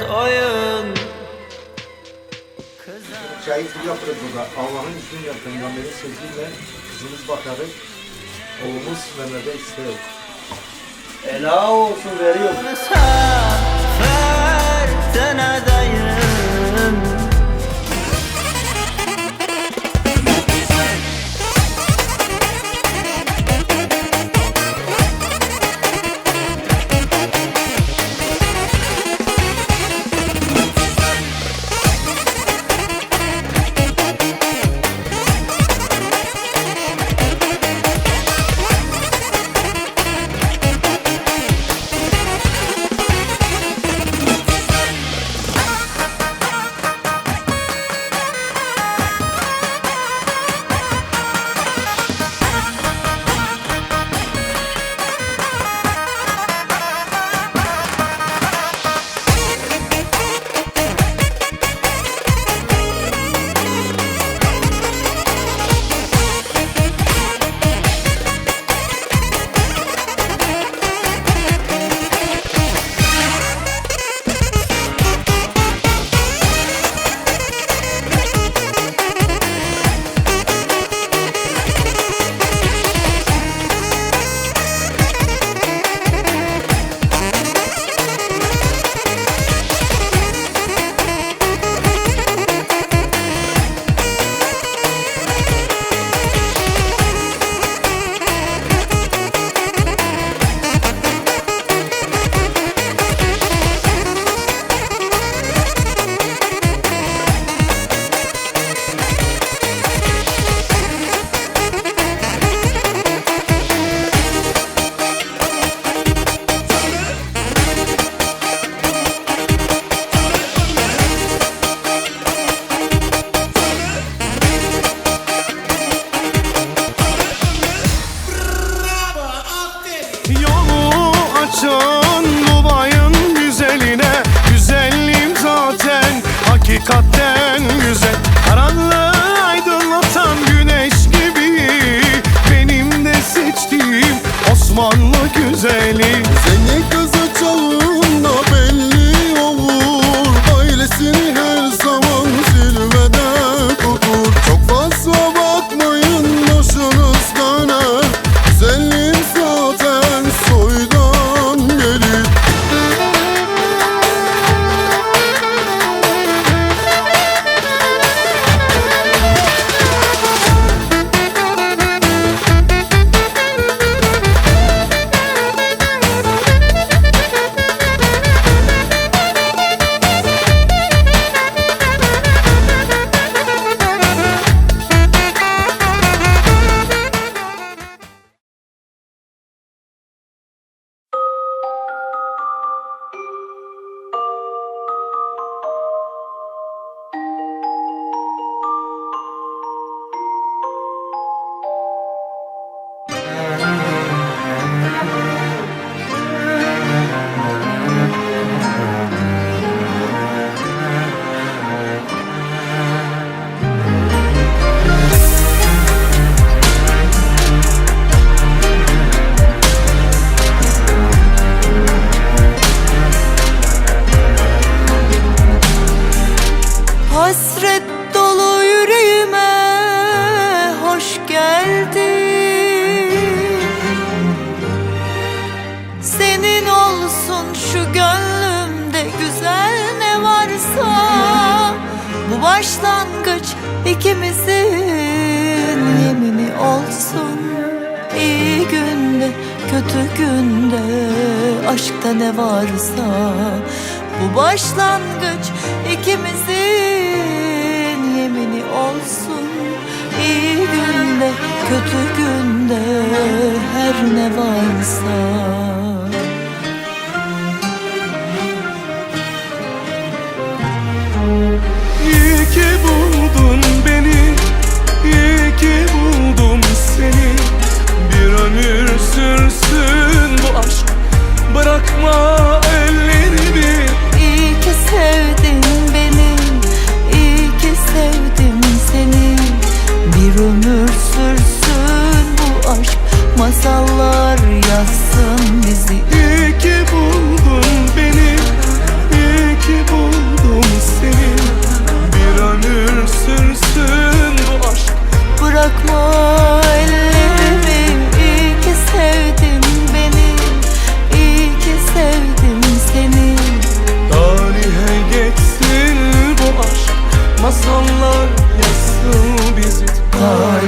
Oyun su yaparız burada. Allah'ın izniyle Peygamberin sözüyle kızımız bakarız. Oğlumuz Mehmet'e istiyor. Ela olsun veriyor. Zafer senedeyim Yolu açan bu bayın güzeline. Güzelliğim zaten hakikatten güzel. Karanlığı aydınlatan güneş gibi Benim de seçtiğim Osmanlı güzeli. Seni kızı çağında başlangıç ikimizin yemini olsun. İyi günde kötü günde aşkta ne varsa Bu başlangıç ikimizin yemini olsun. İyi günde kötü günde her ne varsa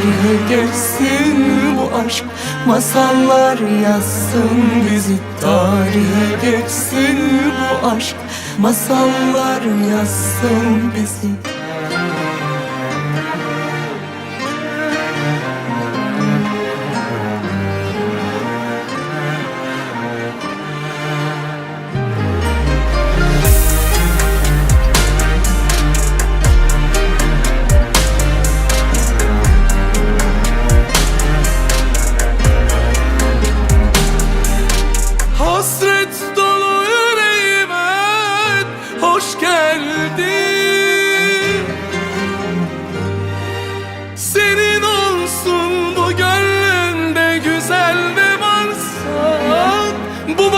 tarihe geçsin bu aşk Masallar yazsın bizi. Tarihe geçsin bu aşk Masallar yazsın bizi.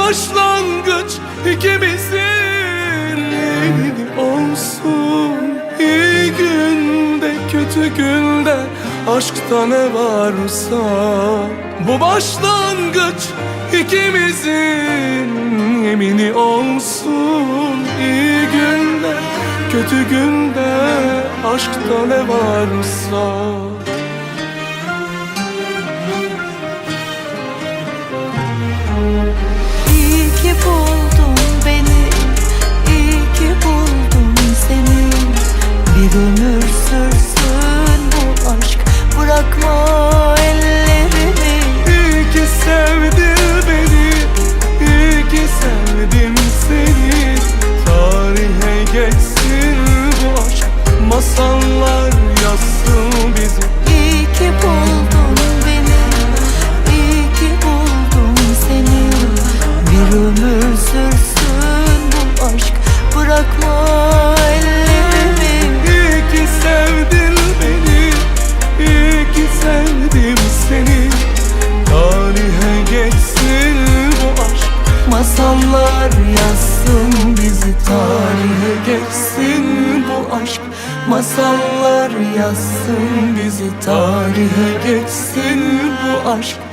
başlangıç ikimizin olsun. İyi günde kötü günde aşkta ne varsa. Bu başlangıç ikimizin yemini olsun. İyi günde kötü günde aşkta ne varsa. aşk Masallar yazsın bizi tarihe geçsin bu aşk.